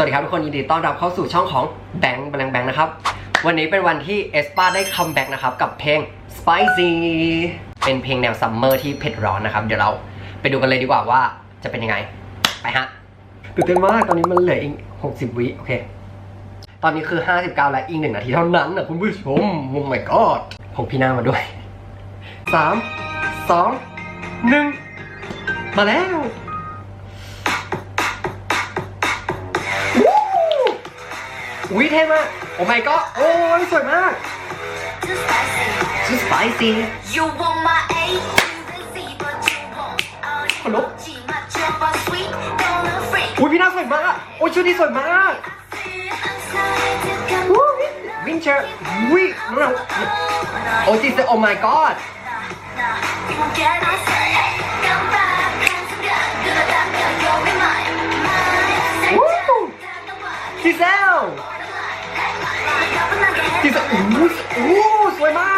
สวัสดีครับทุกคนยินดีต้อนรับเข้าสู่ช่องของแบงค์แบงค์แบงค์นะครับ วันนี้เป็นวันที่เอสปาได้คัมแบ็กนะครับ กับเพลง Spicy เป็นเพลงแนวซัมเมอร์ที่เผ็ดร้อนนะครับ เดี๋ยวเราไปดูกันเลยดีกว่าว่าจะเป็นยังไง ไปฮะตื่นเต้นมากตอนนี้มันเหลืออีก 60 วิโอเค ตอนนี้คือ 59 และอีกหนึ่งนาทีเท่านั้นนะคุณผู้ชมโอ้ my god ผมพี่หน้ามาด้วย 3 2 1 มาแล้ว อุ้ยเท่มาก โอ้ my god โอ้ยสวยมาก Too spicy. ชื่อ spicy You want my A to the Z, but you won't. all the Hello? emoji, my job are sweet, don't afraid. อุ้ยพี่หน้าสวยมาก โอ้ยชุดนี้สวยมาก I'm sorry to come อุ้ยวินเชอร์อุ้ยน้องเราโอ้ยจีเซโอ้ my god Nah, you won't get my say. Come back, come to God, gonna back up, you'll be mine. Mine. วู้จีเซ โอ้โหสวยมาก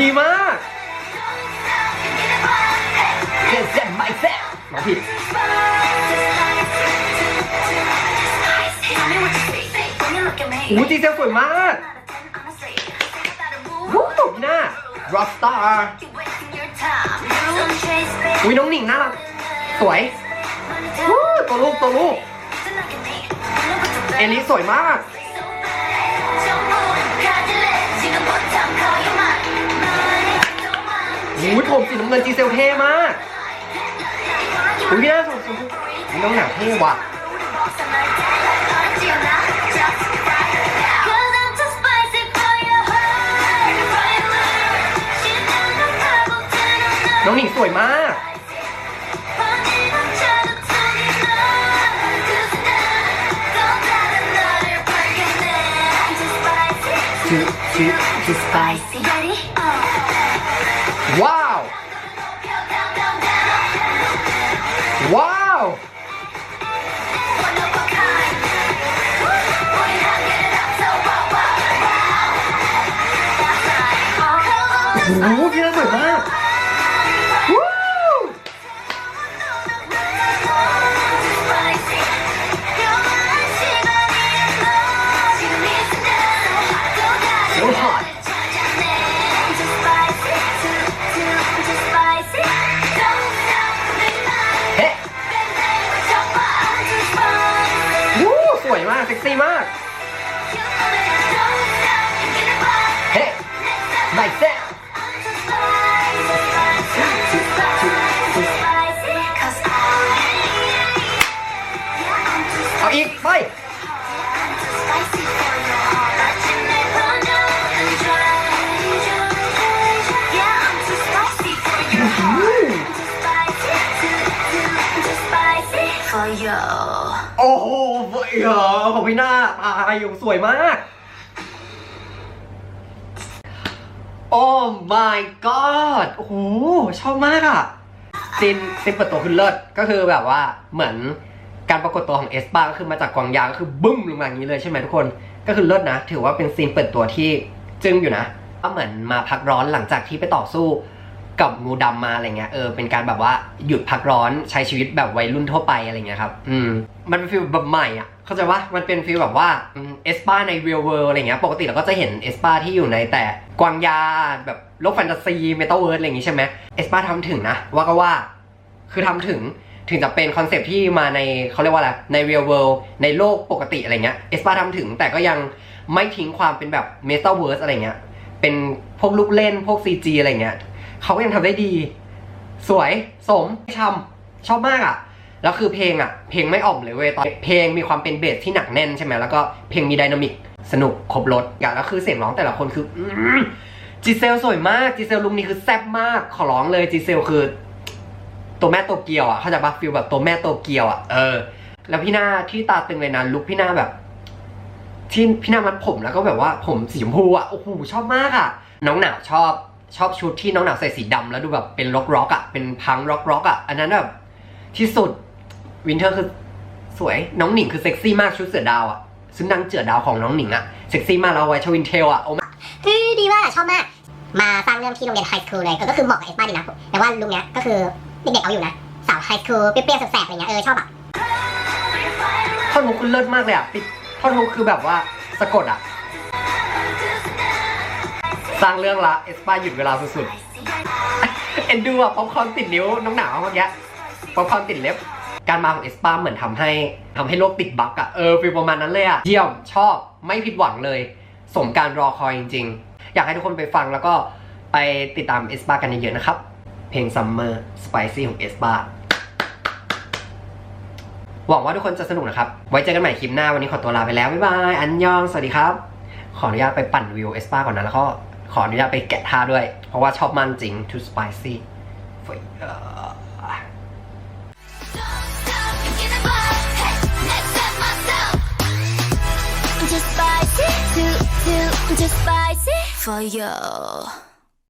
ดีมาก Don't stop, get it right, hey. เจ็ดเจ็ดไม่แซ่บน้องผิดอู้จีเซลสวยมากวู้พี่หน้า rock star อุ้ยน้องหนิงน่ารักสวยวู้ตัวลูกตัวลูก เอลิสวยมาก อุ้ยผมสีน้ำเงินจีเซลเท่มากอุ้ยพี่หน้าสวยสวยสวยน้องหนังเท่ว่ะน้องหนิงสวยมากชื่อชื่อชื่อ spicy Wow! เซ็กซี่มากเฮ้ไม่แซ่บเอาอีกไป For you. โอ้โหเออของพี่หน้าตายอยู่สวยมาก โอ้ my god โอ้โหชอบมากอะซินซินเปิดตัวขึ้นเลิศก็คือแบบว่าเหมือนการปรากฏตัวของเอสปาก็คือมาจากกวางยางก็คือบึ้มลงมาอย่างนี้เลยใช่ไหมทุกคน ก็คือเลิศนะ ถือว่าเป็นซีนเปิดตัวที่จึ้งอยู่นะก็เหมือนมาพักร้อนหลังจากที่ไปต่อสู้กับงูดำมาอะไรเงี้ยเออเป็นการแบบว่าหยุดพักร้อนใช้ชีวิตแบบวัยรุ่นทั่วไปอะไรเงี้ยครับ อืม มันเป็นฟีลแบบใหม่อะ เข้าใจว่ามันเป็นฟีลแบบว่าเอสปาใน real world อะไรเงี้ย ปกติเราก็จะเห็นเอสปาที่อยู่ในแต่กวางยาแบบโลกแฟนตาซีเมตาเวิร์สอะไรอย่างงี้ใช่ไหมเอสปาทำถึงนะ ว่าก็ว่า คือทำถึงถึงจะเป็นคอนเซปที่มาในเขาเรียกว่าอะไร ใน real world ในโลกปกติอะไรเงี้ยเอสปาทำถึงแต่ก็ยังไม่ทิ้งความเป็นแบบเมตาเวิร์สอะไรเงี้ย เป็นพวกลูกเล่นพวก CG อะไรเงี้ยเขาก็ยังทำได้ดี สวยสมชำชอบมากอะ แล้วคือเพลงอะ เพลงไม่อ่อมเลยเว้ยตอนเพลงมีความเป็นเบสที่หนักแน่นใช่ไหมแล้วก็เพลงมีไดนามิกสนุกครบรถอย่างแล้วคือเสียงร้องแต่ละคนคืออจีเซลสวยมากจีเซลลุงนี้คือแซ่บมากขอร้องเลยจีเซลคือ ตัวแม่โตเกียวอะเข้าใจปะฟิลแบบตัวแม่โตเกียวอะเออ แล้วพี่หน้าที่ตาตึงเลยนะลุคพี่หน้าแบบที่พี่หน้ามัดผมแล้วก็แบบว่าผมสีชมพูอะโอ้โหชอบมากอะ น้องหนาวชอบชอบชุดที่น้องหนาวใส่สีดำแล้วดูแบบเป็นร็อกร็อกอะเป็นพังร็อกร็อกอะอันนั้นแบบที่สุด วินเทอร์คือสวย น้องหนิงคือเซ็กซี่มากชุดเสือดาวอะซึ่งนางเจือดาวของน้องหนิงอะเซ็กซี่มากแล้วเอาไว้ชวินเทลอะโอ้คือดีมากชอบมาก มาสร้างเรื่องที่โรงเรียนไฮสคูลเลยเออก็คือเหมาะกับเอสป้าดีนะแต่ว่าลุงเนี้ยก็คือเด็กๆเอาอยู่นะสาวไฮสคูลเปรี้ยวๆแสบๆอะไรเงี้ยเออชอบอะท่อนฮุกคือเลิศมากเลยอะติดท่อนฮุกคือแบบว่าสะกดอะสร้างเรื่องละเอสปาหยุดเวลาสุดๆเอ็นดูอะป๊อปคอร์นติดนิ้วน้องหนาวเมื่อกี้ป๊อปคอร์นติดเล็บ การมาของเอสปาเหมือนทำให้ทำให้โลกติดบั๊กอะเออฟีลประมาณนั้นเลยอะเยี่ยมชอบไม่ผิดหวังเลย สมการรอคอยจริง ๆ อยากให้ทุกคนไปฟังแล้วก็ไปติดตามเอสปากันเยอะๆนะครับ เพลง Summer Spicy ของเอสปาหวังว่าทุกคนจะสนุกนะครับ ไว้เจอกันใหม่คลิปหน้าวันนี้ขอตัวลาไปแล้ว บ๊ายบาย อันยอง สวัสดีครับ ขออนุญาตไปปั่นวิวเอสปาก่อนนะ แล้วก็ขออนุญาตไปแกะท่าด้วย เพราะว่าชอบมันจริง too spicy for for you.